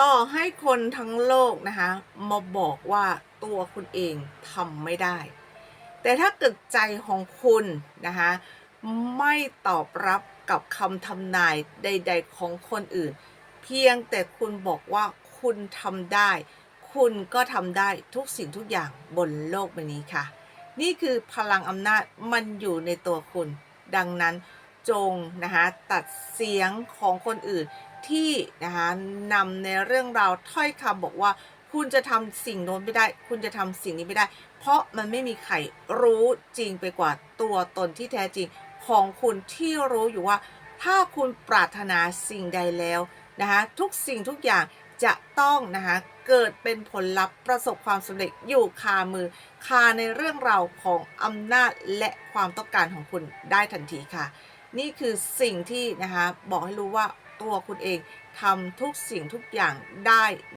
ต่อให้คนทั้งโลกนะคะมาบอกว่าตัวคุณเองทำไม่ได้ แต่ถ้าเกิดใจของคุณนะคะไม่ตอบรับกับคำทำนายใด ๆ ของคนอื่น เพียงแต่คุณบอกว่าคุณทำได้ คุณก็ทำได้ทุกสิ่งทุกอย่างบนโลกใบนี้ค่ะ นี่คือพลังอำนาจมันอยู่ในตัวคุณ ดังนั้น จงนะคะตัดเสียงของคนอื่นที่นะคะนำในเรื่องราวถ้อยคำบอกว่า คุณจะทำสิ่งโน้นไม่ได้ คุณจะทำสิ่งนี้ไม่ได้ เพราะมันไม่มีใครรู้จริงไปกว่าตัวตนที่แท้จริงของคุณที่รู้อยู่ว่า ถ้าคุณปรารถนาสิ่งใดแล้วนะคะทุกสิ่งทุกอย่างจะต้องนะคะเกิดเป็นผลลัพธ์ประสบความสำเร็จอยู่คามือ คาในเรื่องราวของอำนาจและความต้องการของคุณได้ทันทีค่ะ นี่คือสิ่งที่นะคะบอกให้รู้ว่าตัวคุณเองทำทุกสิ่งทุกอย่างได้